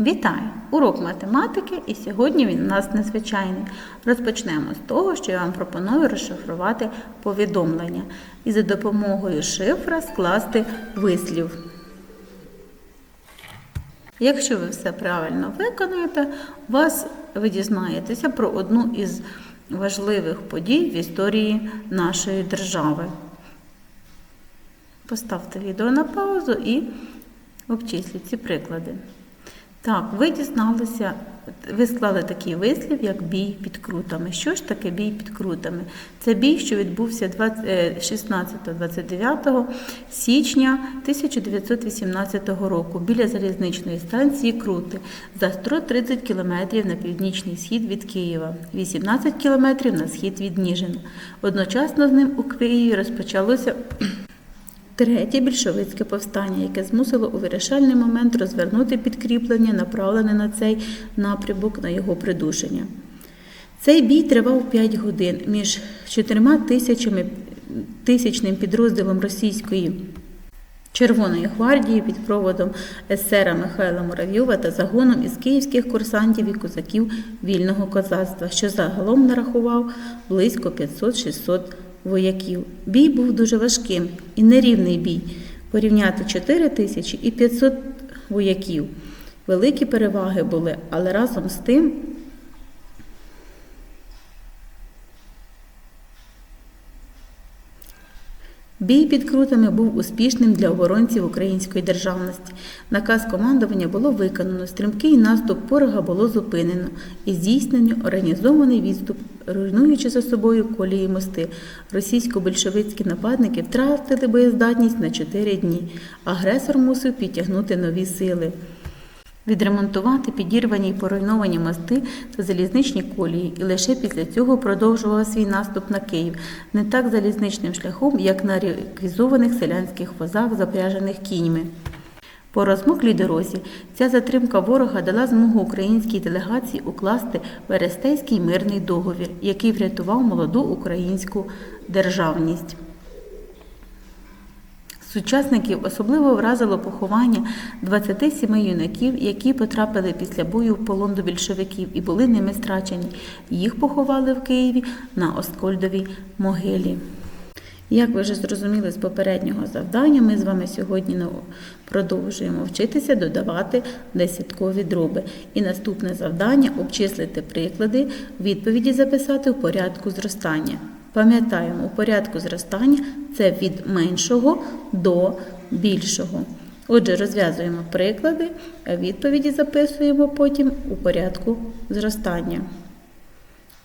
Вітаю! Урок математики, і сьогодні він у нас незвичайний. Розпочнемо з того, що я вам пропоную розшифрувати повідомлення і за допомогою шифра скласти вислів. Якщо ви все правильно виконаєте, вас ви дізнаєтеся про одну із важливих подій в історії нашої держави. Поставте відео на паузу і обчисліть ці приклади. Так, ви дізналися, ви склали такий вислів, як бій під крутами. Що ж таке бій під крутами? Це бій, що відбувся 16-29 січня 1918 року біля залізничної станції Крути за 130 кілометрів на північний схід від Києва, 18 кілометрів на схід від Ніжина. Одночасно з ним у Києві розпочалося Третє більшовицьке повстання, яке змусило у вирішальний момент розвернути підкріплення, направлене на цей напрямок на його придушення. Цей бій тривав 5 годин між чотирма тисячами, тисячним підрозділом російської Червоної гвардії під проводом есера Михайла Муравйова та загоном із київських курсантів і козаків вільного козацтва, що загалом нарахував близько 500-600 вояків. Бій був дуже важким і нерівний бій. Порівняти 4 тисячі і 500 вояків. Великі переваги були, але разом з тим Бій під крутами був успішним для оборонців української державності. Наказ командування було виконано, стрімкий наступ ворога було зупинено і здійснено організований відступ, руйнуючи за собою колії мости. Російсько-большевицькі нападники втратили боєздатність на 4 дні. Агресор мусив підтягнути нові сили. Відремонтувати підірвані й поруйновані мости та залізничні колії, і лише після цього продовжував свій наступ на Київ, не так залізничним шляхом, як на реквізованих селянських возах, запряжених кіньми. По розмоклій дорозі ця затримка ворога дала змогу українській делегації укласти Верестейський мирний договір, який врятував молоду українську державність. Сучасників особливо вразило поховання 27 юнаків, які потрапили після бою в полон до більшовиків і були ними страчені. Їх поховали в Києві на Оскольдовій могилі. Як ви вже зрозуміли з попереднього завдання, ми з вами сьогодні продовжуємо вчитися додавати десяткові дроби. І наступне завдання обчислити приклади, відповіді записати в порядку зростання. Пам'ятаємо, у порядку зростання це від меншого до більшого. Отже, розв'язуємо приклади, а відповіді записуємо потім у порядку зростання.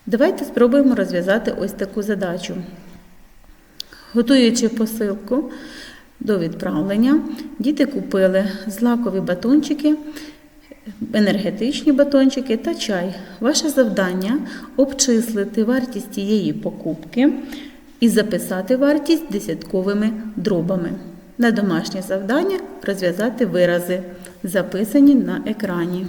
Давайте спробуємо розв'язати ось таку задачу. Готуючи посилку до відправлення, діти купили злакові батончики енергетичні батончики та чай. Ваше завдання обчислити вартість цієї покупки і записати вартість десятковими дробами. На домашнє завдання розв'язати вирази, записані на екрані.